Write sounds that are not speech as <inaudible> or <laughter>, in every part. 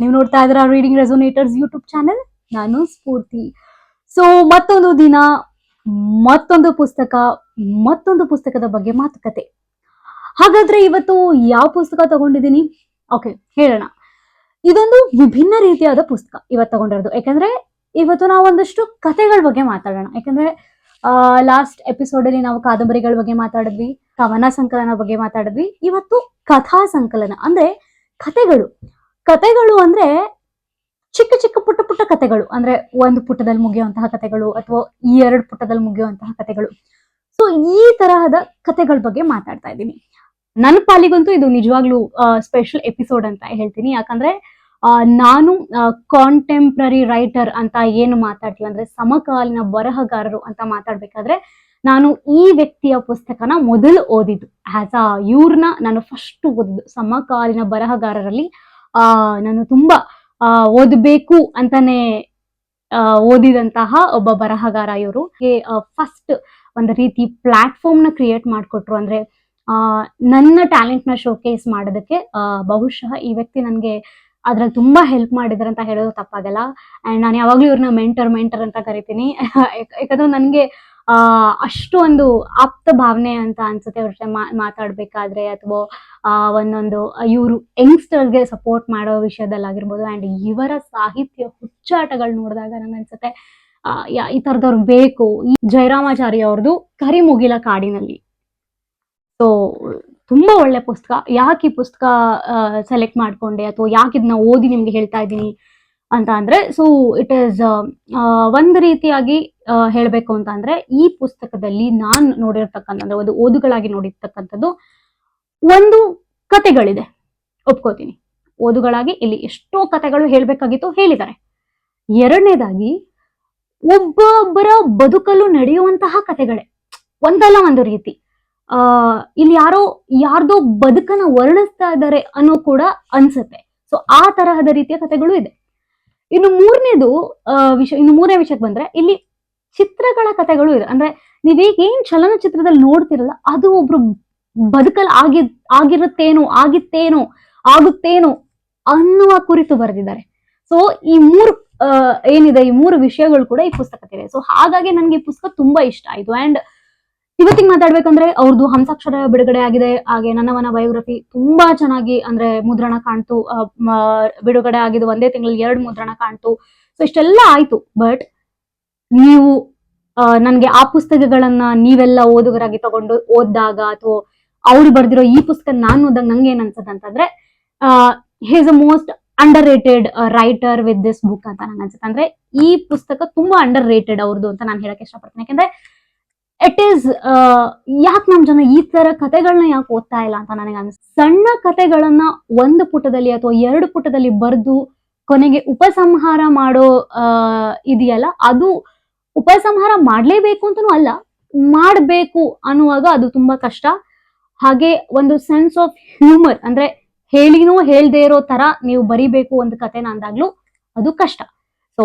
ನೀವು ನೋಡ್ತಾ ಇದ್ದೀರಾ ರೀಡಿಂಗ್ ರೆಸೋನೇಟರ್ಸ್ ಯೂಟ್ಯೂಬ್ ಚಾನೆಲ್ ನಾನು ಸ್ಫೂರ್ತಿ. ಸೊ ಮತ್ತೊಂದು ದಿನ, ಮತ್ತೊಂದು ಪುಸ್ತಕ, ಮತ್ತೊಂದು ಪುಸ್ತಕದ ಬಗ್ಗೆ ಮಾತುಕತೆ. ಹಾಗಾದ್ರೆ ಇವತ್ತು ಯಾವ ಪುಸ್ತಕ ತಗೊಂಡಿದ್ದೀನಿ? ಓಕೆ ಹೇಳೋಣ. ಇದೊಂದು ವಿಭಿನ್ನ ರೀತಿಯಾದ ಪುಸ್ತಕ ಇವತ್ತು ತಗೊಂಡಿರೋದು. ಯಾಕಂದ್ರೆ ಇವತ್ತು ನಾವು ಒಂದಷ್ಟು ಕಥೆಗಳ ಬಗ್ಗೆ ಮಾತಾಡೋಣ. ಯಾಕಂದ್ರೆ ಲಾಸ್ಟ್ ಎಪಿಸೋಡ್ ಅಲ್ಲಿ ನಾವು ಕಾದಂಬರಿಗಳ ಬಗ್ಗೆ ಮಾತಾಡಿದ್ವಿ, ಕವನ ಸಂಕಲನ ಬಗ್ಗೆ ಮಾತಾಡಿದ್ವಿ. ಇವತ್ತು ಕಥಾ ಸಂಕಲನ ಅಂದ್ರೆ ಕಥೆಗಳು. ಕಥೆಗಳು ಅಂದ್ರೆ ಚಿಕ್ಕ ಚಿಕ್ಕ ಪುಟ್ಟ ಪುಟ್ಟ ಕಥೆಗಳು, ಅಂದ್ರೆ ಒಂದು ಪುಟದಲ್ಲಿ ಮುಗಿಯುವಂತಹ ಕಥೆಗಳು ಅಥವಾ ಈ ಎರಡು ಪುಟದಲ್ಲಿ ಮುಗಿಯುವಂತಹ ಕತೆಗಳು ಸೊ ಈ ತರಹದ ಕತೆಗಳ ಬಗ್ಗೆ ಮಾತಾಡ್ತಾ ಇದ್ದೀನಿ. ನನ್ನ ಪಾಲಿಗಂತೂ ಇದು ನಿಜವಾಗ್ಲೂ ಸ್ಪೆಷಲ್ ಎಪಿಸೋಡ್ ಅಂತ ಹೇಳ್ತೀನಿ. ಯಾಕಂದ್ರೆ ನಾನು ಕಾಂಟೆಂಪ್ರರಿ ರೈಟರ್ ಅಂತ ಏನು ಮಾತಾಡ್ತೀವಿ ಅಂದ್ರೆ ಸಮಕಾಲೀನ ಬರಹಗಾರರು ಅಂತ ಮಾತಾಡ್ಬೇಕಾದ್ರೆ ನಾನು ಈ ವ್ಯಕ್ತಿಯ ಪುಸ್ತಕನ ಮೊದಲು ಓದಿದ್ದು. ಆಸ್ ಅ ಇವ್ರನ್ನ ನಾನು ಫಸ್ಟ್ ಓದಿದ್ದು. ಸಮಕಾಲೀನ ಬರಹಗಾರರಲ್ಲಿ ಆ ನಾನು ತುಂಬಾ ಆ, ಓದಬೇಕು ಅಂತಾನೆ ಆ, ಓದಿದಂತಹ ಒಬ್ಬ ಬರಹಗಾರ ಇವರು. ಫಸ್ಟ್ ಒಂದು ರೀತಿ ಪ್ಲಾಟ್ಫಾರ್ಮ್ನ ಕ್ರಿಯೇಟ್ ಮಾಡಿಕೊಟ್ರು ಅಂದ್ರೆ ಆ, ನನ್ನ ಟ್ಯಾಲೆಂಟ್ನ ಶೋಕೇಸ್ ಮಾಡೋದಕ್ಕೆ ಬಹುಶಃ ಈ ವ್ಯಕ್ತಿ ನನಗೆ ಅದ್ರಲ್ಲಿ ತುಂಬಾ ಹೆಲ್ಪ್ ಮಾಡಿದಾರೆ ಅಂತ ಹೇಳೋದು ತಪ್ಪಾಗಲ್ಲ. ಅಂಡ್ ನಾನು ಯಾವಾಗ್ಲೂ ಇವ್ರನ್ನ ಮೆಂಟರ್ ಮೆಂಟರ್ ಅಂತ ಕರಿತೀನಿ. <laughs> ಯಾಕಂದ್ರೆ ನನಗೆ ಆ ಅಷ್ಟು ಒಂದು ಆಪ್ತ ಭಾವನೆ ಅಂತ ಅನ್ಸುತ್ತೆ ಅವ್ರ ಜೊತೆ ಮಾತಾಡ್ಬೇಕಾದ್ರೆ ಅಥವಾ ಆ ಒಂದೊಂದು ಇವರು ಯಂಗ್ಸ್ಟರ್ಗೆ ಸಪೋರ್ಟ್ ಮಾಡೋ ವಿಷಯದಲ್ಲಾಗಿರ್ಬೋದು ಅಂಡ್ ಇವರ ಸಾಹಿತ್ಯ ಹುಚ್ಚಾಟಗಳು ನೋಡಿದಾಗ ನಂಗೆ ಅನ್ಸುತ್ತೆ ಆ, ಯಾ- ಈ ತರದವ್ರು ಬೇಕು. ಈ ಜಯರಾಮಾಚಾರಿ ಅವ್ರದ್ದು ಕರಿಮುಗಿಲ ಕಾಡಿನಲ್ಲಿ. ಸೊ ತುಂಬಾ ಒಳ್ಳೆ ಪುಸ್ತಕ. ಯಾಕೆ ಈ ಪುಸ್ತಕ ಸೆಲೆಕ್ಟ್ ಮಾಡ್ಕೊಂಡೆ ಅಥವಾ ಯಾಕೆ ಇದನ್ನ ಓದಿ ನಿಮ್ಗೆ ಹೇಳ್ತಾ ಇದ್ದೀನಿ ಅಂತ ಅಂದ್ರೆ ಸೊ ಇಟ್ ಈಸ್ ಒಂದು ರೀತಿಯಾಗಿ ಹೇಳ್ಬೇಕು ಅಂತ ಅಂದ್ರೆ ಈ ಪುಸ್ತಕದಲ್ಲಿ ನಾನ್ ನೋಡಿರ್ತಕ್ಕಂಥ ಒಂದು ಓದುಗಳಾಗಿ ನೋಡಿರ್ತಕ್ಕಂಥದ್ದು ಒಂದು ಕತೆಗಳಿದೆ ಒಪ್ಕೋತೀನಿ. ಓದುಗಳಾಗಿ ಇಲ್ಲಿ ಎಷ್ಟೋ ಕತೆಗಳು ಹೇಳ್ಬೇಕಾಗಿತ್ತು, ಹೇಳಿದ್ದಾರೆ. ಎರಡನೇದಾಗಿ, ಒಬ್ಬೊಬ್ಬರ ಬದುಕಲು ನಡೆಯುವಂತಹ ಕತೆಗಳೇ ಒಂದಲ್ಲ ಒಂದು ರೀತಿ. ಆ, ಇಲ್ಲಿ ಯಾರೋ, ಯಾರ್ದೋ ಬದುಕನ್ನ ವರ್ಣಿಸ್ತಾ ಇದ್ದಾರೆ ಅನ್ನೋ ಕೂಡ ಅನ್ಸುತ್ತೆ. ಸೊ ಆ ತರಹದ ರೀತಿಯ ಕಥೆಗಳು ಇದೆ. ಇನ್ನು ಮೂರನೇದು ವಿಷಯ ಇನ್ನು ಮೂರನೇ ವಿಷಯಕ್ಕೆ ಬಂದ್ರೆ, ಇಲ್ಲಿ ಚಿತ್ರಗಳ ಕಥೆಗಳು ಇದೆ. ಅಂದ್ರೆ ನೀವೀಗ ಏನ್ ಚಲನಚಿತ್ರದಲ್ಲಿ ನೋಡ್ತಿರಲ್ಲ, ಅದು ಒಬ್ರು ಬದುಕಲ್ ಆಗಿ, ಆಗಿರುತ್ತೇನೋ, ಆಗಿತ್ತೇನೋ, ಆಗುತ್ತೇನೋ ಅನ್ನುವ ಕುರಿತು ಬರೆದಿದ್ದಾರೆ. ಸೊ ಈ ಮೂರು ಏನಿದೆ, ಈ ಮೂರು ವಿಷಯಗಳು ಕೂಡ ಈ ಪುಸ್ತಕದಿದೆ ಸೊ ಹಾಗಾಗಿ ನನಗೆ ಈ ಪುಸ್ತಕ ತುಂಬಾ ಇಷ್ಟ ಆಯ್ತು. ಅಂಡ್ ಇವತ್ತಿಗೆ ಮಾತಾಡ್ಬೇಕಂದ್ರೆ ಅವ್ರದ್ದು ಹಂಸಾಕ್ಷರ ಬಿಡುಗಡೆ ಆಗಿದೆ. ಹಾಗೆ ನನ್ನವನ ಬಯೋಗ್ರಫಿ ತುಂಬಾ ಚೆನ್ನಾಗಿ, ಅಂದ್ರೆ ಮುದ್ರಣ ಕಾಣ್ತು. ಬಿಡುಗಡೆ ಆಗಿದ್ದು ಒಂದೇ ತಿಂಗಳಲ್ಲಿ ಎರಡು ಮುದ್ರಣ ಕಾಣ್ತು. ಸೊ ಇಷ್ಟೆಲ್ಲ ಆಯ್ತು. ಬಟ್ ನೀವು ನನಗೆ ಆ ಪುಸ್ತಕಗಳನ್ನ ನೀವೆಲ್ಲ ಓದುಗರಾಗಿ ತಗೊಂಡು ಓದಿದಾಗ ಅಥವಾ ಅವ್ರು ಬರ್ದಿರೋ ಈ ಪುಸ್ತಕ ನಾನು ಓದಾಗ ನಂಗೆ ಏನ್ ಅನ್ಸುತ್ತೆ ಅಂತಂದ್ರೆ he's a most underrated writer with this book ಅಂತ ನಂಗೆ ಅನ್ಸುತ್ತೆ. ಅಂದ್ರೆ ಈ ಪುಸ್ತಕ ತುಂಬಾ ಅಂಡರ್ ರೇಟೆಡ್ ಅವ್ರದ್ದು ಅಂತ ನಾನು ಹೇಳಕ್ ಇಷ್ಟಪಡ್ತೀನಿ. ಯಾಕಂದ್ರೆ ಇಟ್ ಈಸ್ ಯಾಕೆ ನಮ್ ಜನ ಈ ತರ ಕತೆಗಳನ್ನ ಯಾಕೆ ಓದ್ತಾ ಇಲ್ಲ ಅಂತ ನನಗೆ ಅನ್ಸ ಸಣ್ಣ ಕಥೆಗಳನ್ನ ಒಂದು ಪುಟದಲ್ಲಿ ಅಥವಾ ಎರಡು ಪುಟದಲ್ಲಿ ಬರೆದು ಕೊನೆಗೆ ಉಪಸಂಹಾರ ಮಾಡೋ ಇದೆಯಲ್ಲ, ಅದು ಉಪಸಂಹಾರ ಮಾಡಲೇಬೇಕು ಅಂತನೂ ಅಲ್ಲ, ಮಾಡಬೇಕು ಅನ್ನುವಾಗ ಅದು ತುಂಬಾ ಕಷ್ಟ. ಹಾಗೆ ಒಂದು ಸೆನ್ಸ್ ಆಫ್ ಹ್ಯೂಮರ್ ಅಂದ್ರೆ ಹೇಳಿನೂ ಹೇಳದೇ ಇರೋ ತರ ನೀವು ಬರಿಬೇಕು ಒಂದು ಕಥೆನ ಅಂದಾಗ್ಲೂ ಅದು ಕಷ್ಟ. ಸೊ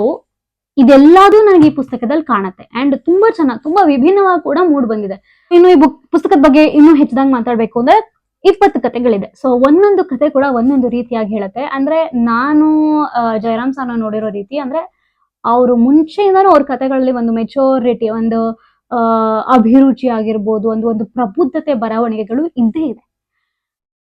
ಇದೆಲ್ಲದೂ ನನಗೆ ಈ ಪುಸ್ತಕದಲ್ಲಿ ಕಾಣುತ್ತೆ. ಅಂಡ್ ತುಂಬಾ ಚೆನ್ನಾಗಿ ತುಂಬಾ ವಿಭಿನ್ನವಾಗಿ ಕೂಡ ಮೂಡ್ ಬಂದಿದೆ. ಇನ್ನು ಈ ಬುಕ್, ಪುಸ್ತಕದ ಬಗ್ಗೆ ಇನ್ನೂ ಹೆಚ್ಚದಾಗ ಮಾತಾಡ್ಬೇಕು ಅಂದ್ರೆ ಇಪ್ಪತ್ತು ಕಥೆಗಳಿದೆ ಸೊ ಒಂದೊಂದು ಕತೆ ಕೂಡ ಒಂದೊಂದು ರೀತಿಯಾಗಿ ಹೇಳುತ್ತೆ. ಅಂದ್ರೆ ನಾನು ಜಯರಾಮ್ ಸಾನ ನೋಡಿರೋ ರೀತಿ ಅಂದ್ರೆ ಅವರು ಮುಂಚೆಯಿಂದಾನು ಅವ್ರ ಕಥೆಗಳಲ್ಲಿ ಒಂದು ಮೆಚೋರಿಟಿ ಒಂದು ಅಭಿರುಚಿ ಆಗಿರ್ಬೋದು ಒಂದು ಒಂದು ಪ್ರಬುದ್ಧತೆ ಬರವಣಿಗೆಗಳು ಇದ್ದೇ ಇದೆ.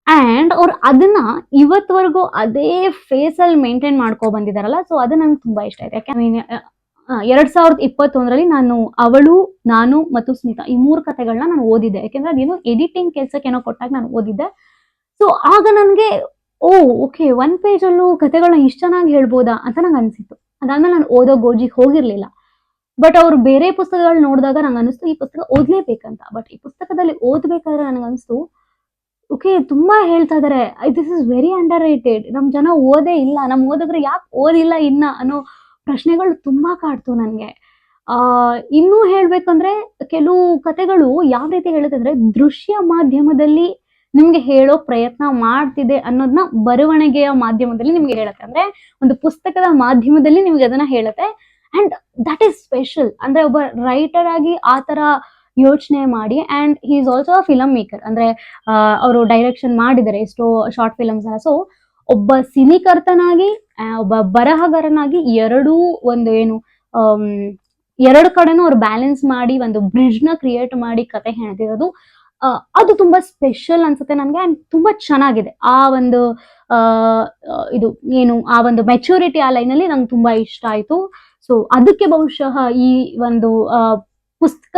ಅಂಡ್ ಅವ್ರು ಅದನ್ನ ಇವತ್ವರೆಗೂ ಅದೇ ಫೇಸ್ ಅಲ್ಲಿ ಮೇಂಟೈನ್ ಮಾಡ್ಕೊ ಬಂದಿದಾರಲ್ಲ ಸೊ ಅದು ನಂಗೆ ತುಂಬಾ ಇಷ್ಟ mean, ಆ, ಆ, ಎರಡ್ ಸಾವಿರದ ಇಪ್ಪತ್ತೊಂದರಲ್ಲಿ ನಾನು ಅವಳು ನಾನು ಮತ್ತು ಸ್ಮಿತಾ ಈ ಮೂರು ಕತೆಗಳನ್ನ ನಾನು ಓದಿದ್ದೆ. ಯಾಕೆಂದ್ರೆ ಅದೇನು ಎಡಿಟಿಂಗ್ ಕೆಲ್ಸಕ್ಕೆ ಏನೋ ಕೊಟ್ಟಾಗ ನಾನು ಓದಿದ್ದೆ. ಸೊ ಆಗ ನನಗೆ ಓ ಓಕೆ ಒನ್ ಪೇಜಲ್ಲೂ ಅಲ್ಲೂ ಕತೆಗಳನ್ನ ಇಷ್ಟ ಚೆನ್ನಾಗಿ ಹೇಳ್ಬೋದಾ ಅಂತ ನಂಗೆ ಅನ್ಸಿತ್ತು. ಅದಾದ್ಮೇಲೆ ನಾನು ಓದೋ ಗೋಜಿಗೆ ಹೋಗಿರ್ಲಿಲ್ಲ. ಬಟ್ ಅವ್ರು ಬೇರೆ ಪುಸ್ತಕಗಳು ನೋಡಿದಾಗ ನಂಗೆ ಅನಿಸ್ತು, ಈ ಪುಸ್ತಕ ಓದ್ಲೇಬೇಕಂತ. ಬಟ್ ಈ ಪುಸ್ತಕದಲ್ಲಿ ಓದ್ಬೇಕಾದ್ರೆ ನನಗೆ ಅನಿಸ್ತು, ಓಕೆ, ತುಂಬಾ ಹೇಳ್ತಾ ಇದಾರೆ. This is very underrated ನಮ್ ಜನ ಓದೇ ಇಲ್ಲ. ನಮ್ ಓದಿದ್ರೆ ಯಾಕೆ ಓದಿಲ್ಲ ಇನ್ನ ಅನ್ನೋ ಪ್ರಶ್ನೆಗಳು ತುಂಬಾ ಕಾಡ್ತು ನನಗೆ. ಆ, ಇನ್ನೂ ಹೇಳ್ಬೇಕಂದ್ರೆ ಕೆಲವು ಕತೆಗಳು ಯಾವ ರೀತಿ ಹೇಳುತ್ತೆ ಅಂದ್ರೆ ದೃಶ್ಯ ಮಾಧ್ಯಮದಲ್ಲಿ ನಿಮ್ಗೆ ಹೇಳೋ ಪ್ರಯತ್ನ ಮಾಡ್ತಿದೆ ಅನ್ನೋದನ್ನ ಬರವಣಿಗೆಯ ಮಾಧ್ಯಮದಲ್ಲಿ ನಿಮ್ಗೆ ಹೇಳುತ್ತೆ. ಅಂದ್ರೆ ಒಂದು ಪುಸ್ತಕದ ಮಾಧ್ಯಮದಲ್ಲಿ ನಿಮ್ಗೆ ಅದನ್ನ ಹೇಳುತ್ತೆ. ಅಂಡ್ ದಟ್ ಈಸ್ ಸ್ಪೆಷಲ್ ಅಂದ್ರೆ ಒಬ್ಬ ರೈಟರ್ ಆಗಿ ಆ ತರ ಯೋಚನೆ ಮಾಡಿ and he is also a filmmaker ಅಂದ್ರೆ ಅವರು ಡೈರೆಕ್ಷನ್ ಮಾಡಿದ್ದಾರೆ ಎಷ್ಟೋ ಶಾರ್ಟ್ ಫಿಲಮ್ಸ್ ಎಲ್ಲ ಸೊ ಒಬ್ಬ ಸಿನಿಕರ್ತನಾಗಿ ಒಬ್ಬ ಬರಹಗಾರನಾಗಿ ಎರಡೂ ಒಂದು ಏನು ಎರಡು ಕಡೆನೂ ಅವ್ರು ಬ್ಯಾಲೆನ್ಸ್ ಮಾಡಿ ಒಂದು ಬ್ರಿಡ್ಜ್ನ ಕ್ರಿಯೇಟ್ ಮಾಡಿ ಕತೆ ಹೆಣೆದಿರೋದು ಆ, ಅದು ತುಂಬಾ ಸ್ಪೆಷಲ್ ಅನ್ಸುತ್ತೆ ನನಗೆ ಅಂಡ್ ತುಂಬಾ ಚೆನ್ನಾಗಿದೆ. ಆ ಒಂದು ಇದು ಏನು, ಆ ಒಂದು ಮೆಚುರಿಟಿ ಆ ಲೈನಲ್ಲಿ ನಂಗೆ ತುಂಬಾ ಇಷ್ಟ ಆಯ್ತು. ಸೊ ಅದಕ್ಕೆ ಬಹುಶಃ ಈ ಒಂದು ಪುಸ್ತಕ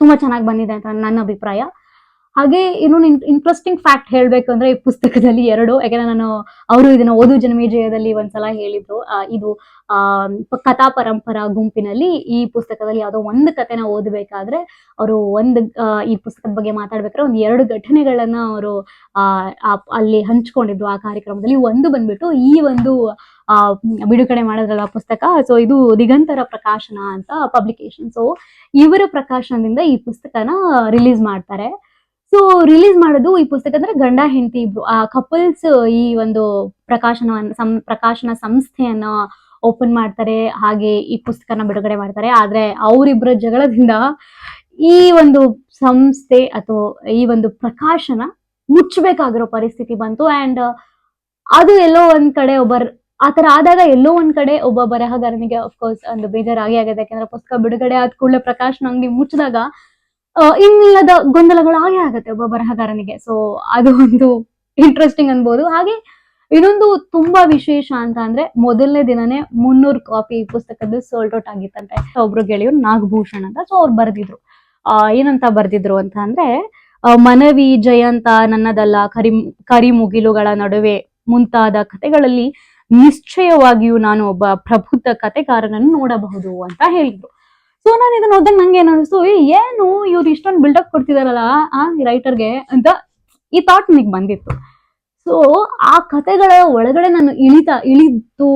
ತುಂಬಾ ಚೆನ್ನಾಗಿ ಬಂದಿದೆ ಅಂತ ನನ್ನ ಅಭಿಪ್ರಾಯ. ಹಾಗೆ ಇನ್ನೊಂದು ಇಂಟ್ರೆಸ್ಟಿಂಗ್ ಫ್ಯಾಕ್ಟ್ ಹೇಳ್ಬೇಕಂದ್ರೆ ಈ ಪುಸ್ತಕದಲ್ಲಿ ಎರಡು. ಯಾಕಂದ್ರೆ ನಾನು ಅವರು ಇದನ್ನ ಓದು ಜನ್ಮೇಜಯದಲ್ಲಿ ಒಂದ್ಸಲ ಹೇಳಿದ್ರು. ಇದು ಕಥಾ ಪರಂಪರಾ ಗುಂಪಿನಲ್ಲಿ ಈ ಪುಸ್ತಕದಲ್ಲಿ ಯಾವುದೋ ಒಂದು ಕಥೆನ ಓದಬೇಕಾದ್ರೆ ಅವರು ಒಂದು ಈ ಪುಸ್ತಕದ ಬಗ್ಗೆ ಮಾತಾಡ್ಬೇಕಾದ್ರೆ ಒಂದು ಎರಡು ಘಟನೆಗಳನ್ನ ಅವರು ಅಲ್ಲಿ ಹಂಚ್ಕೊಂಡಿದ್ರು ಆ ಕಾರ್ಯಕ್ರಮದಲ್ಲಿ. ಒಂದು ಬಂದ್ಬಿಟ್ಟು ಈ ಒಂದು ಬಿಡುಗಡೆ ಮಾಡೋದ್ರಲ್ಲ ಪುಸ್ತಕ. ಸೊ ಇದು ದಿಗಂತರ ಪ್ರಕಾಶನ ಅಂತ ಪಬ್ಲಿಕೇಶನ್ ಸೊ ಇವರ ಪ್ರಕಾಶನದಿಂದ ಈ ಪುಸ್ತಕನ ರಿಲೀಸ್ ಮಾಡ್ತಾರೆ. ಸೊ ರಿಲೀಸ್ ಮಾಡೋದು ಈ ಪುಸ್ತಕ ಅಂದ್ರೆ ಗಂಡ, ಹೆಂಡತಿ ಇಬ್ರು. ಆ ಕಪಲ್ಸ್ ಈ ಒಂದು ಪ್ರಕಾಶನ ಪ್ರಕಾಶನ ಸಂಸ್ಥೆಯನ್ನ ಓಪನ್ ಮಾಡ್ತಾರೆ, ಹಾಗೆ ಈ ಪುಸ್ತಕನ ಬಿಡುಗಡೆ ಮಾಡ್ತಾರೆ. ಆದ್ರೆ ಅವರಿಬ್ಬರ ಜಗಳದಿಂದ ಈ ಒಂದು ಸಂಸ್ಥೆ ಅಥವಾ ಈ ಒಂದು ಪ್ರಕಾಶನ ಮುಚ್ಚಬೇಕಾಗಿರೋ ಪರಿಸ್ಥಿತಿ ಬಂತು. ಅಂಡ್ ಅದು ಎಲ್ಲೋ ಒಂದ್ ಕಡೆ ಒಬ್ಬ ಆತರ ಆದಾಗ ಎಲ್ಲೋ ಒಂದ್ ಕಡೆ ಒಬ್ಬ ಬರಹಗಾರನಿಗೆ ಅಫ್ಕೋರ್ಸ್ ಒಂದು ಬೇಜಾರಾಗಿ ಆಗಿದೆ ಯಾಕಂದ್ರೆ ಪುಸ್ತಕ ಬಿಡುಗಡೆ ಆದ ಕೂಡಲೇ ಪ್ರಕಾಶನ ಅಂಗಡಿ ಮುಚ್ಚಿದಾಗ ಇನ್ನಿಲ್ಲದ ಗೊಂದಲಗಳು ಹಾಗೆ ಆಗುತ್ತೆ ಒಬ್ಬ ಬರಹಗಾರನಿಗೆ. ಸೊ ಅದು ಒಂದು ಇಂಟ್ರೆಸ್ಟಿಂಗ್ ಅನ್ಬೋದು. ಹಾಗೆ ಇನ್ನೊಂದು ತುಂಬಾ ವಿಶೇಷ ಅಂತ ಅಂದ್ರೆ ಮೊದಲನೇ ದಿನನೇ ಮುನ್ನೂರು ಕಾಪಿ ಪುಸ್ತಕದ್ದು ಸೋಲ್ಡ್ ಔಟ್ ಆಗಿತ್ತಂತೆ. ಒಬ್ರು ಗೆಳೆಯರು ನಾಗಭೂಷಣ್ ಅಂತ. ಸೊ ಅವ್ರು ಬರ್ದಿದ್ರು. ಆ, ಏನಂತ ಬರ್ದಿದ್ರು ಅಂತ ಅಂದ್ರೆ ಮನವಿ, ಜಯಂತ, ನನ್ನದಲ್ಲ, ಕರಿ ಕರಿ ಮುಗಿಲುಗಳ ನಡುವೆ ಮುಂತಾದ ಕಥೆಗಳಲ್ಲಿ ನಿಶ್ಚಯವಾಗಿಯೂ ನಾನು ಒಬ್ಬ ಪ್ರಬುದ್ಧ ಕತೆಗಾರನನ್ನು ನೋಡಬಹುದು ಅಂತ ಹೇಳಿದ್ರು. ಸೊ ನಾನು ಇದನ್ನ ಓದಾಗ ನಂಗೆ ಏನ್ ಏನು ಇವ್ರು ಇಷ್ಟೊಂದು ಬಿಲ್ಡಪ್ ಕೊಡ್ತಿದಾರಲ್ಲ, ಆ ರೈಟರ್ಗೆ ಅಂತ ಈ ಥಾಟ್ ನನಗೆ ಬಂದಿತ್ತು. ಸೊ ಆ ಕಥೆಗಳ ಒಳಗಡೆ ನಾನು ಇಳಿತಾ, ಇಳಿದು,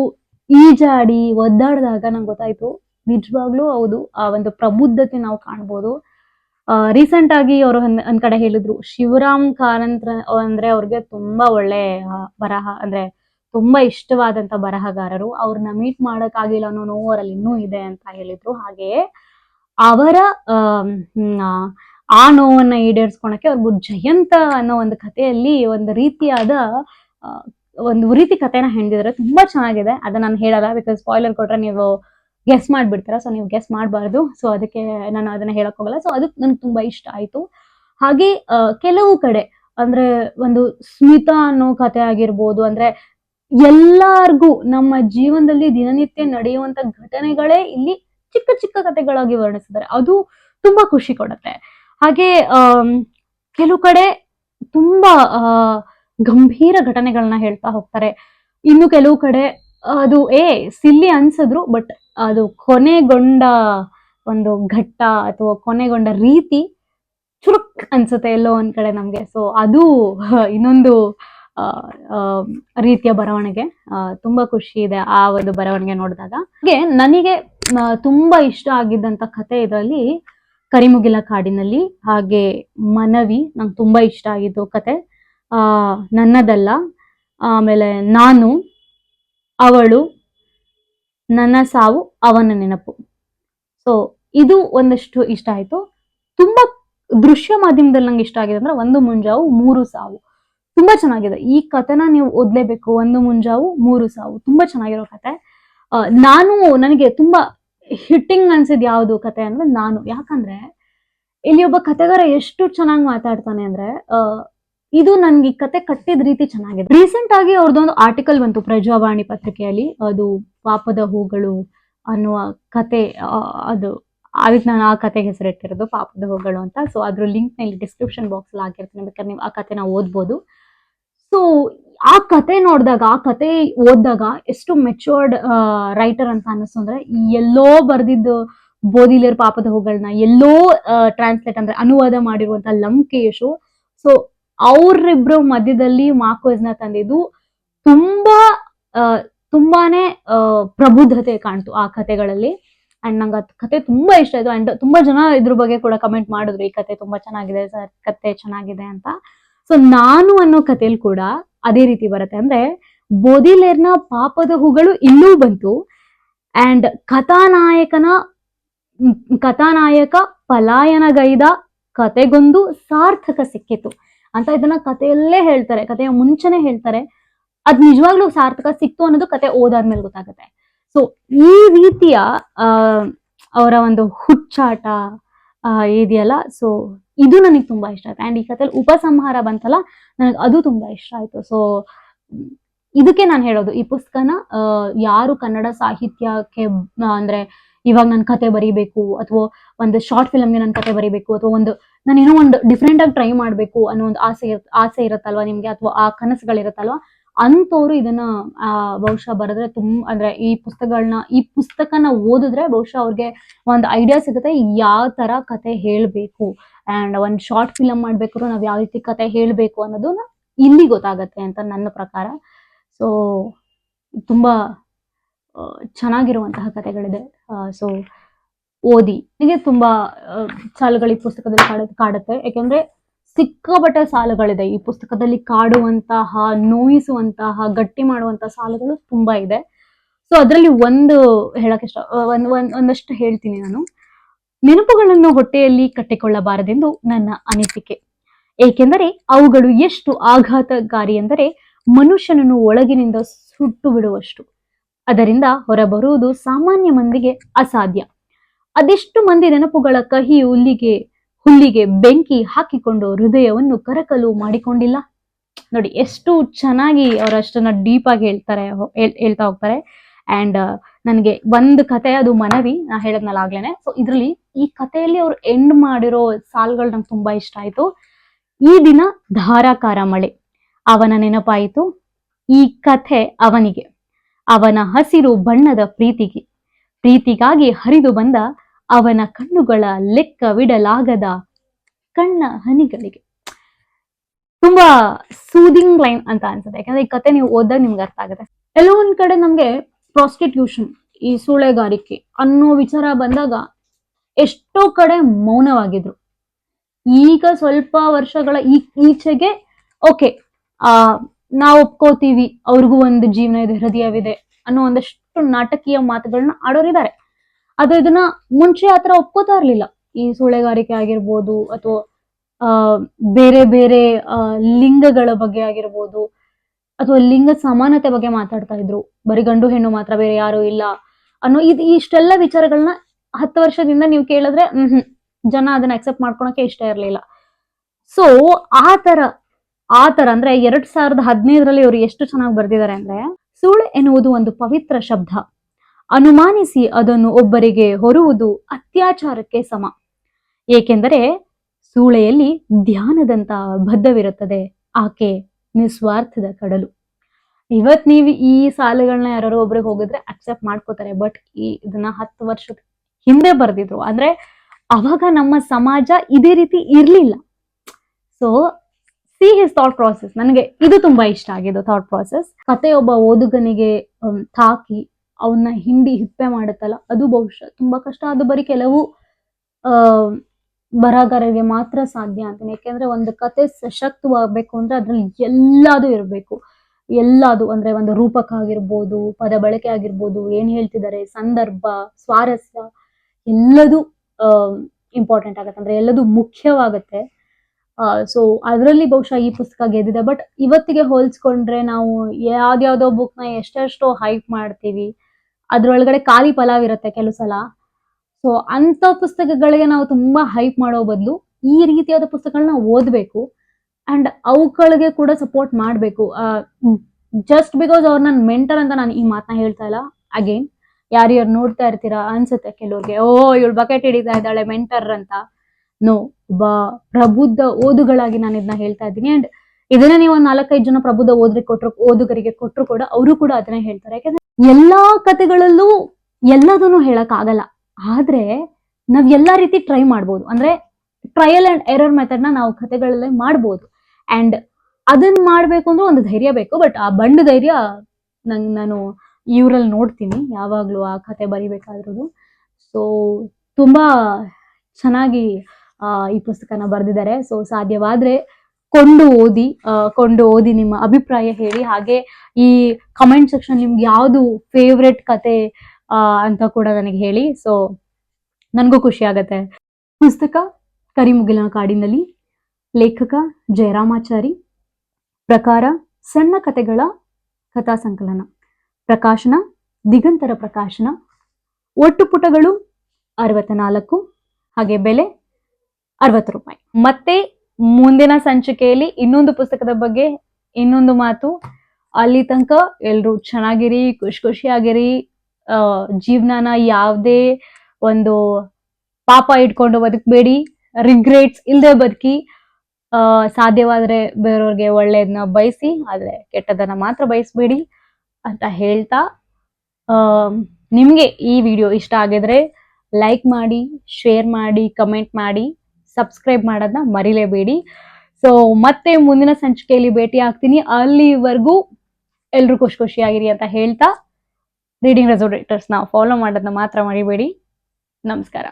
ಈಜಾಡಿ, ಒದ್ದಾಡಿದಾಗ ನಂಗೆ ಗೊತ್ತಾಯ್ತು, ನಿಜವಾಗ್ಲೂ ಹೌದು, ಆ ಒಂದು ಪ್ರಬುದ್ಧತೆ ನಾವು ಕಾಣ್ಬೋದು. ರೀಸೆಂಟ್ ಆಗಿ ಅವರು ಒಂದ್ ಕಡೆ ಹೇಳಿದ್ರು, ಶಿವರಾಮ್ ಕಾರಂತ್ರ ಅಂದ್ರೆ ಅವ್ರಿಗೆ ತುಂಬಾ ಒಳ್ಳೆ ಬರಹ, ಅಂದ್ರೆ ತುಂಬಾ ಇಷ್ಟವಾದಂತ ಬರಹಗಾರರು. ಅವ್ರನ್ನ ಮೀಟ್ ಮಾಡಕ್ ಆಗಿಲ್ಲ ಅನ್ನೋ ನೋವು ಅವರಲ್ಲಿ ಇನ್ನೂ ಇದೆ ಅಂತ ಹೇಳಿದ್ರು. ಹಾಗೆಯೇ ಅವರ ಆ, ನೋವನ್ನ ಈಡೇರಿಸ್ಕೊಳಕ್ಕೆ ಅವ್ರಿಗೂ ಜಯಂತ ಅನ್ನೋ ಒಂದು ಕಥೆಯಲ್ಲಿ ಒಂದು ರೀತಿಯಾದ ಒಂದು ರೀತಿ ಕಥೆನ ಹೆಣ್ದಿದ್ರೆ ತುಂಬಾ ಚೆನ್ನಾಗಿದೆ. ಅದನ್ನ ನಾನು ಹೇಳಲ್ಲ ಬಿಕಾಸ್ ಸ್ಪಾಯ್ಲರ್ ಕೊಟ್ರೆ ನೀವು ಗೆಸ್ ಮಾಡ್ಬಿಡ್ತೀರ. ಸೊ ನೀವು ಗೆಸ್ ಮಾಡಬಾರ್ದು. ಸೊ ಅದಕ್ಕೆ ನಾನು ಅದನ್ನ ಹೇಳಕ್ ಹೋಗಲ್ಲ. ಸೊ ಅದಕ್ಕೆ ನನ್ಗೆ ತುಂಬಾ ಇಷ್ಟ ಆಯ್ತು. ಹಾಗೆ ಕೆಲವು ಕಡೆ ಅಂದ್ರೆ ಒಂದು ಸ್ಮಿತಾ ಅನ್ನೋ ಕಥೆ ಆಗಿರ್ಬೋದು. ಅಂದ್ರೆ ಎಲ್ಲಾರ್ಗೂ ನಮ್ಮ ಜೀವನದಲ್ಲಿ ದಿನನಿತ್ಯ ನಡೆಯುವಂತ ಘಟನೆಗಳೇ ಇಲ್ಲಿ ಚಿಕ್ಕ ಚಿಕ್ಕ ಕಥೆಗಳಾಗಿ ವರ್ಣಿಸಿದ್ದಾರೆ. ಅದು ತುಂಬಾ ಖುಷಿ ಕೊಡುತ್ತೆ. ಹಾಗೆ ಆ ಕೆಲವು ಕಡೆ ತುಂಬಾ ಗಂಭೀರ ಘಟನೆಗಳನ್ನ ಹೇಳ್ತಾ ಹೋಗ್ತಾರೆ. ಇನ್ನು ಕೆಲವು ಕಡೆ ಅದು, ಏ, ಸಿಲ್ಲಿ ಅನ್ಸಿದ್ರು, ಬಟ್ ಅದು ಕೊನೆಗೊಂಡ ಒಂದು ಘಟ್ಟ ಅಥವಾ ಕೊನೆಗೊಂಡ ರೀತಿ ಚುರುಕ್ ಅನ್ಸುತ್ತೆ ಎಲ್ಲೋ ಒಂದ್ ಕಡೆ ನಮ್ಗೆ. ಸೊ ಅದು ಇನ್ನೊಂದು ರೀತಿಯ ಬರವಣಿಗೆ. ತುಂಬಾ ಖುಷಿ ಇದೆ ಆ ಒಂದು ಬರವಣಿಗೆ ನೋಡಿದಾಗ. ಹಾಗೆ ನನಗೆ ತುಂಬಾ ಇಷ್ಟ ಆಗಿದ್ದಂತ ಕತೆ ಇದರಲ್ಲಿ ಕರಿಮುಗಿಲ ಕಾಡಿನಲ್ಲಿ, ಹಾಗೆ ಮನವಿ ನಂಗೆ ತುಂಬಾ ಇಷ್ಟ ಆಗಿದ್ದು ಕತೆ ಆ, ನನ್ನದಲ್ಲ, ಆಮೇಲೆ ನಾನು, ಅವಳು, ನನ್ನ ಸಾವು, ಅವನ ನೆನಪು. ಸೊ ಇದು ಒಂದಷ್ಟು ಇಷ್ಟ ಆಯ್ತು. ತುಂಬಾ ದೃಶ್ಯ ಮಾಧ್ಯಮದಲ್ಲಿ ನಂಗೆ ಇಷ್ಟ ಆಗಿದೆ ಅಂದ್ರೆ ಒಂದು ಮುಂಜಾವು, ಮೂರು ಸಾವು. ತುಂಬಾ ಚೆನ್ನಾಗಿದೆ. ಈ ಕಥೆನ ನೀವು ಓದ್ಲೇಬೇಕು. ಒಂದು ಮುಂಜಾವು, ಮೂರು ಸಾವು. ತುಂಬಾ ಚೆನ್ನಾಗಿರೋ ಕತೆ ನಾನು ನನಗೆ ತುಂಬಾ ಹಿಟ್ಟಿಂಗ್ ಅನ್ಸಿದ್ ಯಾವುದು ಕತೆ ಅಂದ್ರೆ ನಾನು. ಯಾಕಂದ್ರೆ ಇಲ್ಲಿ ಒಬ್ಬ ಕತೆಗಾರ ಎಷ್ಟು ಚೆನ್ನಾಗಿ ಮಾತಾಡ್ತಾನೆ ಅಂದ್ರೆ ಇದು ನನ್ಗೆ ಈ ಕತೆ ಕಟ್ಟಿದ ರೀತಿ ಚೆನ್ನಾಗಿದೆ. ರೀಸೆಂಟ್ ಆಗಿ ಅವ್ರದ್ದೊಂದು ಆರ್ಟಿಕಲ್ ಬಂತು ಪ್ರಜಾವಾಣಿ ಪತ್ರಿಕೆಯಲ್ಲಿ. ಅದು ಪಾಪದ ಹೂಗಳು ಅನ್ನುವ ಕತೆ ಅದು ಅದಕ್ಕೆ ನಾನು ಆ ಕತೆಗೆ ಹೆಸರಿಟ್ಟಿರೋದು ಪಾಪದ ಹೂಗಳು ಅಂತ. ಸೊ ಅದ್ರ ಲಿಂಕ್ನಲ್ಲಿ ಡಿಸ್ಕ್ರಿಪ್ಷನ್ ಬಾಕ್ಸ್ ಅಲ್ಲಿ ಹಾಕಿರ್ತೀನಿ. ಬೇಕಾದ್ರೆ ನೀವು ಆ ಕತೆನ ಓದ್ಬೋದು. ಸೊ ಆ ಕತೆ ನೋಡಿದಾಗ, ಆ ಕತೆ ಓದಿದಾಗ ಎಷ್ಟು ಮೆಚೂರ್ಡ್ ರೈಟರ್ ಅಂತ ಅನ್ನಿಸ್ತು ಅಂದ್ರೆ, ಎಲ್ಲೋ ಬರ್ದಿದ್ದು ಬೋಧಿಲಿಯರ್ ಪಾಪದ ಹೂಗಳನ್ನ ಎಲ್ಲೋ ಟ್ರಾನ್ಸ್ಲೇಟ್ ಅಂದ್ರೆ ಅನುವಾದ ಮಾಡಿರುವಂತ ಲಂಕೇಶು. ಸೊ ಅವ್ರಿಬ್ರು ಮಧ್ಯದಲ್ಲಿ ಮಾರ್ಕೋಸ್ನ ತಂದಿದ್ದು ತುಂಬಾ ತುಂಬಾನೇ ಪ್ರಬುದ್ಧತೆ ಕಾಣ್ತು ಆ ಕತೆಗಳಲ್ಲಿ. ಅಂಡ್ ನಂಗೆ ಕತೆ ತುಂಬಾ ಇಷ್ಟ ಆಯ್ತು. ಅಂಡ್ ತುಂಬಾ ಜನ ಇದ್ರ ಬಗ್ಗೆ ಕೂಡ ಕಮೆಂಟ್ ಮಾಡಿದ್ರು, ಈ ಕತೆ ತುಂಬಾ ಚೆನ್ನಾಗಿದೆ ಸರ್, ಕತೆ ಚೆನ್ನಾಗಿದೆ ಅಂತ. ಸೊ ನಾನು ಅನ್ನೋ ಕಥೆಯಲ್ಲಿ ಕೂಡ ಅದೇ ರೀತಿ ಬರುತ್ತೆ. ಅಂದ್ರೆ ಬೋದಿಲೇರ್ನ ಪಾಪದ ಹೂಗಳು ಇನ್ನೂ ಬಂತು. ಅಂಡ್ ಕಥಾನಾಯಕನ, ಕಥಾನಾಯಕ ಪಲಾಯನಗೈದ ಕತೆಗೊಂದು ಸಾರ್ಥಕ ಸಿಕ್ಕಿತು ಅಂತ ಇದನ್ನ ಕಥೆಯಲ್ಲೇ ಹೇಳ್ತಾರೆ. ಕಥೆಯ ಮುಂಚೆನೆ ಹೇಳ್ತಾರೆ. ಅದ್ ನಿಜವಾಗ್ಲೂ ಸಾರ್ಥಕ ಸಿಕ್ತು ಅನ್ನೋದು ಕತೆ ಓದಾದ್ಮೇಲೆ ಗೊತ್ತಾಗುತ್ತೆ. ಸೊ ಈ ರೀತಿಯ ಅವರ ಒಂದು ಹುಚ್ಚಾಟ ಇದೆಯಲ್ಲ? ಸೊ ಇದು ನನಗೆ ತುಂಬಾ ಇಷ್ಟ ಆಯ್ತು. ಆ್ಯಂಡ್ ಈ ಕಥೆಲಿ ಉಪಸಂಹಾರ ಬಂತಲ್ಲ, ನನಗೆ ಅದು ತುಂಬಾ ಇಷ್ಟ ಆಯ್ತು. ಸೊ ಇದಕ್ಕೆ ನಾನು ಹೇಳೋದು, ಈ ಪುಸ್ತಕನ ಯಾರು ಕನ್ನಡ ಸಾಹಿತ್ಯಕ್ಕೆ ಅಂದ್ರೆ ಇವಾಗ ನನ್ನ ಕತೆ ಬರೀಬೇಕು, ಅಥವಾ ಒಂದು ಶಾರ್ಟ್ ಫಿಲಮ್ಗೆ ನನ್ನ ಕತೆ ಬರೀಬೇಕು, ಅಥವಾ ಒಂದು ನಾನು ಏನೋ ಒಂದು ಡಿಫ್ರೆಂಟ್ ಆಗಿ ಟ್ರೈ ಮಾಡಬೇಕು ಅನ್ನೋ ಒಂದು ಆಸೆ ಆಸೆ ಇರುತ್ತಲ್ವಾ ನಿಮ್ಗೆ? ಅಥವಾ ಆ ಕನಸುಗಳಿರುತ್ತಲ್ವಾ? ಅಂಥವ್ರು ಇದನ್ನ ಬಹುಶಃ ಬರೆದ್ರೆ ತುಂಬ ಅಂದ್ರೆ ಈ ಪುಸ್ತಕಗಳನ್ನ ಈ ಪುಸ್ತಕನ ಓದಿದ್ರೆ ಬಹುಶಃ ಅವ್ರಿಗೆ ಒಂದು ಐಡಿಯಾ ಸಿಗುತ್ತೆ ಯಾವ ತರ ಕತೆ ಹೇಳ್ಬೇಕು. ಅಂಡ್ ಒಂದು ಶಾರ್ಟ್ ಫಿಲಮ್ ಮಾಡ್ಬೇಕಾದ್ರು ನಾವ್ ಯಾವ ರೀತಿ ಕತೆ ಹೇಳ್ಬೇಕು ಅನ್ನೋದನ್ನ ಇಲ್ಲಿ ಗೊತ್ತಾಗತ್ತೆ ಅಂತ ನನ್ನ ಪ್ರಕಾರ. ಸೊ ತುಂಬಾ ಚೆನ್ನಾಗಿರುವಂತಹ ಕಥೆಗಳಿದೆ ಸೊ ಓದಿ. ನನಗೆ ತುಂಬಾ ಸಾಲುಗಳು ಈ ಪುಸ್ತಕದಲ್ಲಿ ಕಾಡ, ಕಾಡುತ್ತೆ. ಯಾಕೆಂದ್ರೆ ಸಿಕ್ಕಾಪಟ್ಟೆ ಸಾಲುಗಳಿದೆ. ಈ ಪುಸ್ತಕದಲ್ಲಿ ಕಾಡುವಂತಹ, ನೋಯಿಸುವಂತಹ, ಗಟ್ಟಿ ಮಾಡುವಂತಹ ಸಾಲುಗಳು ತುಂಬಾ ಇದೆ. ಸೊ ಅದರಲ್ಲಿ ಒಂದು ಹೇಳಕ್ ಇಷ್ಟ ಒಂದ್ ಒಂದ್, ಒಂದಷ್ಟು ಹೇಳ್ತೀನಿ ನಾನು. ನೆನಪುಗಳನ್ನು ಹೊಟ್ಟೆಯಲ್ಲಿ ಕಟ್ಟಿಕೊಳ್ಳಬಾರದೆಂದು ನನ್ನ ಅನಿಸಿಕೆ. ಏಕೆಂದರೆ ಅವುಗಳು ಎಷ್ಟು ಆಘಾತಕಾರಿ ಎಂದರೆ ಮನುಷ್ಯನನ್ನು ಒಳಗಿನಿಂದ ಸುಟ್ಟು ಬಿಡುವಷ್ಟು. ಅದರಿಂದ ಹೊರಬರುವುದು ಸಾಮಾನ್ಯ ಮಂದಿಗೆ ಅಸಾಧ್ಯ. ಅದೆಷ್ಟು ಮಂದಿ ನೆನಪುಗಳ ಕಹಿ ಹುಲ್ಲಿಗೆ ಹುಲ್ಲಿಗೆ ಬೆಂಕಿ ಹಾಕಿಕೊಂಡು ಹೃದಯವನ್ನು ಕರಕಲು ಮಾಡಿಕೊಂಡಿಲ್ಲ. ನೋಡಿ, ಎಷ್ಟು ಚೆನ್ನಾಗಿ ಅವರು ಅಷ್ಟನ್ನ ಡೀಪ್ ಆಗಿ ಹೇಳ್ತಾರೆ ಹೇಳ್ತಾ ಹೋಗ್ತಾರೆ. ಅಂಡ್ ನನಗೆ ಒಂದು ಕತೆ, ಅದು ಮನವಿ, ನಾ ಹೇಳದ್ನಲ್ಲ ಆಗ್ಲೇನೆ. ಸೊ ಇದ್ರಲ್ಲಿ ಈ ಕಥೆಯಲ್ಲಿ ಅವ್ರು ಎಂಡ್ ಮಾಡಿರೋ ಸಾಲ್ಗಳು ನಂಗೆ ತುಂಬಾ ಇಷ್ಟ ಆಯ್ತು. ಈ ದಿನ ಧಾರಾಕಾರ ಮಳೆ. ಅವನ ನೆನಪಾಯಿತು. ಈ ಕಥೆ ಅವನಿಗೆ. ಅವನ ಹಸಿರು ಬಣ್ಣದ ಪ್ರೀತಿಗೆ. ಪ್ರೀತಿಗಾಗಿ ಹರಿದು ಬಂದ ಅವನ ಕಣ್ಣುಗಳ ಲೆಕ್ಕವಿಡಲಾಗದ ಕಣ್ಣ ಹನಿಗಳಿಗೆ. ತುಂಬಾ ಸೂದಿಂಗ್ ಲೈನ್ ಅಂತ ಅನ್ಸುತ್ತೆ. ಯಾಕಂದ್ರೆ ಈ ಕತೆ ನೀವು ಓದಾಗ ನಿಮ್ಗೆ ಅರ್ಥ ಆಗುತ್ತೆ. ಒಂದ್ ಕಡೆ ನಮ್ಗೆ ಪ್ರಾಸ್ಟಿಟ್ಯೂಷನ್ ಈ ಸೂಳೆಗಾರಿಕೆ ಅನ್ನೋ ವಿಚಾರ ಬಂದಾಗ ಎಷ್ಟೋ ಕಡೆ ಮೌನವಾಗಿದ್ರು. ಈಗ ಸ್ವಲ್ಪ ವರ್ಷಗಳ ಈ ಈಚೆಗೆ ಓಕೆ ಆ, ನಾವು ಒಪ್ಕೋತೀವಿ, ಅವ್ರಿಗೂ ಒಂದು ಜೀವನ ಇದೆ, ಹೃದಯವಿದೆ ಅನ್ನೋ ಒಂದಷ್ಟು ನಾಟಕೀಯ ಮಾತುಗಳನ್ನ ಆಡೋರಿದ್ದಾರೆ. ಅದು ಇದನ್ನ ಮುಂಚೆ ಆತರ ಒಪ್ಕೋತಾ ಇರ್ಲಿಲ್ಲ. ಈ ಸೂಳೆಗಾರಿಕೆ ಆಗಿರ್ಬೋದು ಅಥವಾ, ಆ, ಬೇರೆ ಬೇರೆ ಲಿಂಗಗಳ ಬಗ್ಗೆ ಆಗಿರ್ಬೋದು ಅಥವಾ ಲಿಂಗ ಸಮಾನತೆ ಬಗ್ಗೆ ಮಾತಾಡ್ತಾ ಇದ್ರು. ಬರೀ ಗಂಡು ಹೆಣ್ಣು ಮಾತ್ರ ಬೇರೆ ಯಾರು ಇಲ್ಲ ಅನ್ನೋ ಇದು ಇಷ್ಟೆಲ್ಲ ವಿಚಾರಗಳನ್ನ ಹತ್ತು ವರ್ಷದಿಂದ ನೀವು ಕೇಳಿದ್ರೆ ಹ್ಮ್ ಹ್ಮ್, ಜನ ಅದನ್ನ ಅಕ್ಸೆಪ್ಟ್ ಮಾಡ್ಕೊಳಕ್ಕೆ ಇಷ್ಟ ಇರಲಿಲ್ಲ. ಸೊ ಆ ತರ ಆ ಅಂದ್ರೆ ಎರಡ್ ಸಾವಿರದ ಹದಿನೈದರಲ್ಲಿ ಇವರು ಎಷ್ಟು ಚೆನ್ನಾಗಿ ಬರ್ದಿದ್ದಾರೆ ಅಂದ್ರೆ ಸುಳ್ಳು ಎನ್ನುವುದು ಒಂದು ಪವಿತ್ರ ಶಬ್ದ. ಅನುಮಾನಿಸಿ ಅದನ್ನು ಒಬ್ಬರಿಗೆ ಹೊರುವುದು ಅತ್ಯಾಚಾರಕ್ಕೆ ಸಮ. ಏಕೆಂದರೆ ಸೂಳೆಯಲ್ಲಿ ಧ್ಯಾನದಂತ ಬದ್ಧವಿರುತ್ತದೆ, ಆಕೆ ನಿಸ್ವಾರ್ಥದ ಕಡಲು. ಇವತ್ ನೀವು ಈ ಸಾಲುಗಳನ್ನ ಯಾರು ಒಬ್ರಿಗೆ ಹೋಗಿದ್ರೆ ಅಕ್ಸೆಪ್ಟ್ ಮಾಡ್ಕೋತಾರೆ ಬಟ್ ಈ ಇದನ್ನ ಹತ್ತು ವರ್ಷದ ಹಿಂದೆ ಬರ್ದಿದ್ರು. ಅಂದ್ರೆ ಅವಾಗ ನಮ್ಮ ಸಮಾಜ ಇದೇ ರೀತಿ ಇರ್ಲಿಲ್ಲ. So see his thought process ನನಗೆ ಇದು ತುಂಬಾ ಇಷ್ಟ ಆಗಿದೆ ಥಾಟ್ ಪ್ರಾಸೆಸ್ ಕತೆ ಒಬ್ಬ ಓದುಗನಿಗೆ ತಾಕಿ ಅವನ್ನ ಹಿಂಡಿ ಹಿಪ್ಪೆ ಮಾಡುತ್ತಲ್ಲ, ಅದು ಬಹುಶಃ ತುಂಬಾ ಕಷ್ಟ. ಅದು ಬರೀ ಕೆಲವು, ಆ, ಬರಹಗಾರರಿಗೆ ಮಾತ್ರ ಸಾಧ್ಯ ಅಂತ ಯಾಕೆಂದ್ರೆ ಒಂದು ಕತೆ ಸಶಕ್ತವಾಗಬೇಕು ಅಂದ್ರೆ ಅದ್ರಲ್ಲಿ ಎಲ್ಲಾದು ಇರಬೇಕು. ಎಲ್ಲಾದು ಅಂದ್ರೆ ಒಂದು ರೂಪಕ ಆಗಿರ್ಬೋದು, ಪದ ಬಳಕೆ ಆಗಿರ್ಬೋದು, ಏನ್ ಹೇಳ್ತಿದ್ದಾರೆ, ಸಂದರ್ಭ, ಸ್ವಾರಸ್ಯ, ಎಲ್ಲದೂ ಇಂಪಾರ್ಟೆಂಟ್ ಆಗತ್ತೆ. ಅಂದ್ರೆ ಎಲ್ಲದೂ ಮುಖ್ಯವಾಗುತ್ತೆ. ಸೊ ಅದರಲ್ಲಿ ಬಹುಶಃ ಈ ಪುಸ್ತಕ ಗೆದ್ದಿದೆ. ಬಟ್ ಇವತ್ತಿಗೆ ಹೋಲಿಸ್ಕೊಂಡ್ರೆ ನಾವು ಯಾವ್ದ್ಯಾವ್ದೋ ನ ಎಷ್ಟೆಷ್ಟೋ ಹೈಪ್ ಮಾಡ್ತೀವಿ. ಅದ್ರೊಳಗಡೆ ಖಾಲಿ ಪಲಾವ್ ಇರುತ್ತೆ ಕೆಲವು ಸಲ. ಸೊ ಅಂತ ಪುಸ್ತಕಗಳಿಗೆ ನಾವು ತುಂಬಾ ಹೈಪ್ ಮಾಡೋ ಬದಲು ಈ ರೀತಿಯಾದ ಪುಸ್ತಕಗಳನ್ನ ಓದ್ಬೇಕು. ಅಂಡ್ ಅವುಗಳಿಗೆ ಕೂಡ ಸಪೋರ್ಟ್ ಮಾಡಬೇಕು. ಜಸ್ಟ್ ಬಿಕಾಸ್ ಅವ್ರು ನನ್ನ ಮೆಂಟರ್ ಅಂತ ನಾನು ಈ ಮಾತನ್ನ ಹೇಳ್ತಾ ಇಲ್ಲ ಅಗೇನ್ ಯಾರ್ಯಾರು ನೋಡ್ತಾ ಇರ್ತೀರಾ ಅನ್ಸುತ್ತೆ ಕೆಲವ್ರಿಗೆ, ಓ, ಇವಳು ಬಕೆಟ್ ಹಿಡಿತಾ ಇದ್ದಾಳೆ ಮೆಂಟರ್ ಅಂತ. ನೋ ಒಬ್ಬ ಪ್ರಬುದ್ಧ ಓದುಗಳಾಗಿ ನಾನು ಇದನ್ನ ಹೇಳ್ತಾ ಇದ್ದೀನಿ. ಅಂಡ್ ಇದನ್ನ ನೀವು ನಾಲ್ಕೈದು ಜನ ಪ್ರಬುದ್ಧ ಓದ್ರಿ ಕೊಟ್ರು ಓದುಗರಿಗೆ ಕೊಟ್ರು ಕೂಡ ಅವರು ಕೂಡ ಅದನ್ನ ಹೇಳ್ತಾರೆ. ಯಾಕಂದ್ರೆ ಎಲ್ಲಾ ಕತೆಗಳಲ್ಲೂ ಎಲ್ಲದನ್ನು ಹೇಳಕ್ ಆಗಲ್ಲ. ಆದ್ರೆ ನಾವ್ ಎಲ್ಲಾ ರೀತಿ ಟ್ರೈ ಮಾಡ್ಬೋದು. ಅಂದ್ರೆ ಟ್ರಯಲ್ ಅಂಡ್ ಎರರ್ ಮೆಥಡ್ನ ನಾವು ಕತೆಗಳಲ್ಲೇ ಮಾಡ್ಬೋದು. ಅಂಡ್ ಅದನ್ನ ಮಾಡ್ಬೇಕು ಅಂದ್ರೆ ಒಂದು ಧೈರ್ಯ ಬೇಕು. ಬಟ್ ಆ ಬಂಡ ಧೈರ್ಯ ನಂಗ್ ನಾನು ಇವ್ರಲ್ಲಿ ನೋಡ್ತೀನಿ. ಯಾವಾಗ್ಲೂ ಆ ಕತೆ ಬರಿಬೇಕಾದ್ರೂ ಸೊ ತುಂಬಾ ಚೆನ್ನಾಗಿ ಆ, ಈ ಪುಸ್ತಕನ ಬರೆದಿದ್ದಾರೆ. ಸೊ ಸಾಧ್ಯವಾದ್ರೆ ಕೊಂಡು ಓದಿ ಕೊಂಡು ಓದಿ ನಿಮ್ಮ ಅಭಿಪ್ರಾಯ ಹೇಳಿ. ಹಾಗೆ ಈ ಕಮೆಂಟ್ ಸೆಕ್ಷನ್ ನಿಮ್ಗೆ ಯಾವುದು ಫೇವ್ರೆಟ್ ಕತೆ ಅಂತ ಕೂಡ ನನಗೆ ಹೇಳಿ. ಸೊ ನನಗೂ ಖುಷಿ ಆಗತ್ತೆ. ಪುಸ್ತಕ ಕರಿಮುಗಿಲಿನ ಕಾಡಿನಲ್ಲಿ, ಲೇಖಕ ಜಯರಾಮಾಚಾರಿ, ಪ್ರಕಾರ ಸಣ್ಣ ಕತೆಗಳ ಕಥಾ ಸಂಕಲನ, ಪ್ರಕಾಶನ, ದಿಗಂತರ ಪ್ರಕಾಶನ, ಒಟ್ಟು ಪುಟಗಳು ಅರವತ್ತ ನಾಲ್ಕು ಹಾಗೆ ಬೆಲೆ ಅರವತ್ತು ರೂಪಾಯಿ. ಮತ್ತೆ ಮುಂದಿನ ಸಂಚಿಕೆಯಲ್ಲಿ ಇನ್ನೊಂದು ಪುಸ್ತಕದ ಬಗ್ಗೆ ಇನ್ನೊಂದು ಮಾತು. ಅಲ್ಲಿ ತನಕ ಎಲ್ರು ಚೆನ್ನಾಗಿರಿ, ಖುಷಿ ಖುಷಿಯಾಗಿರಿ. ಆ, ಜೀವನನ ಯಾವುದೇ ಒಂದು ಪಾಪ ಇಟ್ಕೊಂಡು ಬದುಕಬೇಡಿ. ರಿಗ್ರೆಟ್ಸ್ ಇಲ್ಲದೆ ಬದುಕಿ. ಆ, ಸಾಧ್ಯವಾದ್ರೆ ಬೇರೆಯವ್ರಿಗೆ ಒಳ್ಳೇದನ್ನ ಬಯಸಿ, ಆದ್ರೆ ಕೆಟ್ಟದನ್ನ ಮಾತ್ರ ಬಯಸಬೇಡಿ ಅಂತ ಹೇಳ್ತಾ, ಆ, ನಿಮಗೆ ಈ ವಿಡಿಯೋ ಇಷ್ಟ ಆಗಿದ್ರೆ ಲೈಕ್ ಮಾಡಿ ಶೇರ್ ಮಾಡಿ ಕಮೆಂಟ್ ಮಾಡಿ. ಸಬ್ಸ್ಕ್ರೈಬ್ ಮಾಡೋದನ್ನ ಮರಿಲೇಬೇಡಿ. ಸೊ ಮತ್ತೆ ಮುಂದಿನ ಸಂಚಿಕೆಯಲ್ಲಿ ಭೇಟಿ ಆಗ್ತೀನಿ ಅಲ್ಲಿವರೆಗೂ ಎಲ್ರು ಖುಷಿ ಖುಷಿಯಾಗಿರಿ ಅಂತ ಹೇಳ್ತಾ ರೀಡಿಂಗ್ ರೆಸೋರೇಟರ್ಸ್ನ ಫಾಲೋ ಮಾಡೋದನ್ನ ಮಾತ್ರ ಮರಿಬೇಡಿ. ನಮಸ್ಕಾರ.